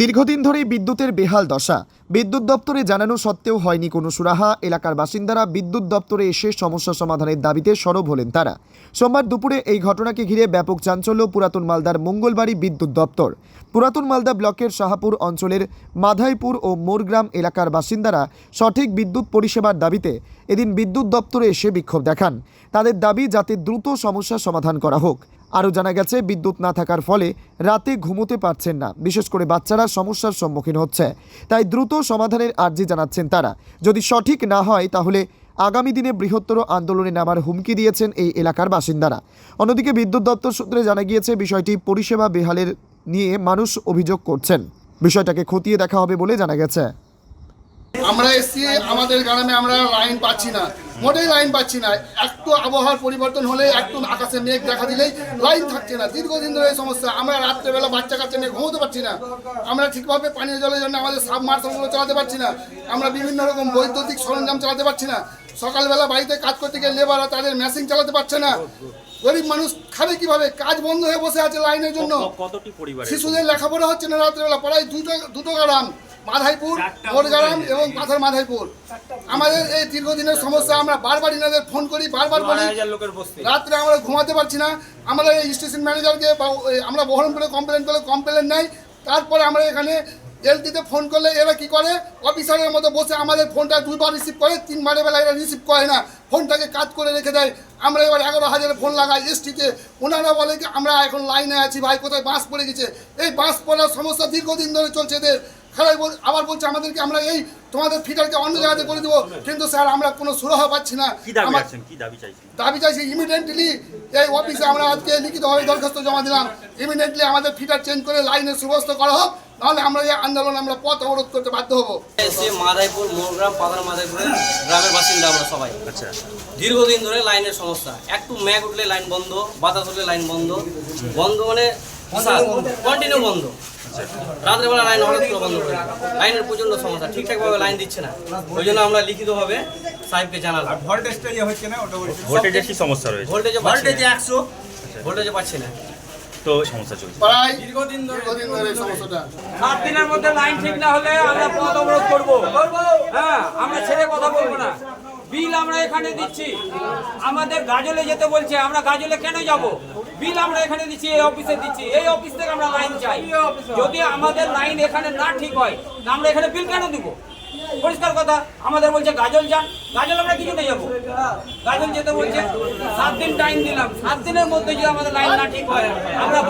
দীর্ঘদিন ধরেই বিদ্যুতের বেহাল দশা। বিদ্যুৎ দপ্তরে জানানো সত্ত্বেও হয়নি কোনো সুরাহা। এলাকার বাসিন্দারা বিদ্যুৎ দপ্তরে এসে সমস্যা সমাধানের দাবিতে সরব হলেন তারা। সোমবার দুপুরে এই ঘটনাকে ঘিরে ব্যাপক চাঞ্চল্য পুরাতন মালদার মঙ্গলবাড়ি বিদ্যুৎ দপ্তর। পুরাতন মালদা ব্লকের শাহাপুর অঞ্চলের মাধাইপুর ও মোরগ্রাম এলাকার বাসিন্দারা সঠিক বিদ্যুৎ পরিষেবার দাবিতে এদিন বিদ্যুৎ দপ্তরে এসে বিক্ষোভ দেখান। তাদের দাবি, যাতে দ্রুত সমস্যার সমাধান করা হোক। আরও জানা গেছে, বিদ্যুৎ না থাকার ফলে রাতে ঘুমোতে পারছেন না। বিশেষ করে বাচ্চারা সমস্যার সম্মুখীন হচ্ছে। তাই দ্রুত সমাধানের আর্জি জানাচ্ছেন তারা। যদি সঠিক না হয়, তাহলে আগামী দিনে বৃহত্তর আন্দোলনে নামার হুমকি দিয়েছেন এই এলাকার বাসিন্দারা। অন্যদিকে বিদ্যুৎ দপ্তর সূত্রে জানা গিয়েছে, বিষয়টি পরিষেবা বেহালের নিয়ে মানুষ অভিযোগ করছেন। বিষয়টাকে খতিয়ে দেখা হবে বলে জানা গেছে। আমরা এসছি আমাদের গ্রামে আমরা লাইন পাচ্ছি না। মোটেই লাইন পাচ্ছি না। একটু আবহাওয়ার পরিবর্তন হলে একটু আকাশে মেঘ দেখা দিলেই লাইন থাকছে না। দীর্ঘদিন ধরে এই সমস্যা। আমরা রাত্রেবেলা বাচ্চা কাচ্চা নিয়ে ঘুমোতে পারছি না। আমরা ঠিকভাবে পানীয় জলের জন্য আমাদের সাব মার্শালগুলো চালাতে পারছি না। আমরা বিভিন্ন রকম বৈদ্যুতিক সরঞ্জাম চালাতে পারছি না। সকালবেলা বাড়িতে কাজ করতে গিয়ে লেবাররা তাদের মেশিন চালাতে পারছে না। গরিব মানুষ খাবে কীভাবে? কাজ বন্ধ হয়ে বসে আছে লাইনের জন্য। শিশুদের লেখাপড়া হচ্ছে না রাত্রেবেলা। প্রায় দুটো দুটো গ্রাম। মাধাইপুর মোরগ্রাম এবং পাথর মাধাইপুর। আমাদের এই দীর্ঘদিনের সমস্যা আমরা বারবার ইনাদের ফোন করি বারবার বলি হাজার লোকের বস্তি। রাত্রে আমরা ঘুমাতে পারছি না। আমরা এই স্টেশন ম্যানেজারকে আমরা বহরমপুরে কমপ্লেন করলে কমপ্লেন নেই। তারপরে আমরা এখানে এলটিতে ফোন করলে এরা কি করে? অফিসারের মতো বসে আমাদের ফোনটা দুবার রিসিভ করে তিনবারের বেলা এরা রিসিভ করে না। ফোনটাকে কাজ করে রেখে দেয়। আমরা এবার এগারো হাজারের ফোন লাগাই এসটিতে ওনারা বলে কি আমরা এখন লাইনে আছি ভাই কোথায় বাস পড়ে গেছে? এই বাস পড়ার সমস্যা দীর্ঘদিন ধরে চলছে এদের। বল আবার বলছে আমাদেরকে আমরা এই তোমাদের ফিটারকে অন্য জায়গাতে করে দেবো। কিন্তু স্যার আমরা কোনো সুরাহা পাচ্ছি না। দাবি চাইছি ইমিডিয়েটলি এই অফিসে আমরা আজকে লিখিতভাবে দরখাস্ত জমা দিলাম। ইমিডিয়েটলি আমাদের ফিটার চেঞ্জ করে লাইনের সুব্যবস্থ করা হোক নাহলে আমরা এই আন্দোলন আমরা পথ অবরোধ করতে বাধ্য হব। এসে মাদাইপুর মোরগ্রাম পাদার মাদাইপুরের গ্রামের বাসিন্দা আমরা সবাই। আচ্ছা। দীর্ঘদিন ধরে লাইনের সমস্যা। একটু ম্যাগ উঠলে লাইন বন্ধ বাতাস উঠলে লাইন বন্ধ। বন্ধ মানে কন্টিনিউ বন্ধ। রাত্রেবেলা লাইন হঠাৎ করে বন্ধ করে লাইনের প্রচণ্ড সমস্যা ঠিকঠাকভাবে লাইন দিচ্ছে না। ওই জন্য আমরা লিখিতভাবে সাহেবকে জানালাম। ভোল্টেজটা ইয়ে হচ্ছে না ওটা কি সমস্যা রয়েছে? ভোল্টেজে ভোল্টেজে একশো ভোল্টেজে পাচ্ছি না। তো সমস্যা চলছে। প্রায় দীর্ঘদিন ধরে এই সমস্যাটা। সাত দিনের মধ্যে লাইন ঠিক না হলে আমরা পথ অবরোধ করব। হ্যাঁ আমরা ছেড়ে কথা বলব না। বিল আমরা এখানে দিচ্ছি। আমাদের গাজলে যেতে বলছে, আমরা গাজলে কেন যাব? বিল আমরা এখানে দিচ্ছি, এই অফিসে দিচ্ছি। এই অফিস থেকে আমরা লাইন চাই। যদি আমাদের লাইন এখানে না ঠিক হয় আমরা এখানে বিল কেন দিব? পরিষ্কার কথা, আমাদের বলছে গাজল যান। গাজল আমরা কিছু জন্য যাব? গাজল যেতে বলছে, সাত দিন টাইম দিলাম। সাত দিনের মধ্যে যদি আমাদের লাইন না ঠিক হয়, আমরা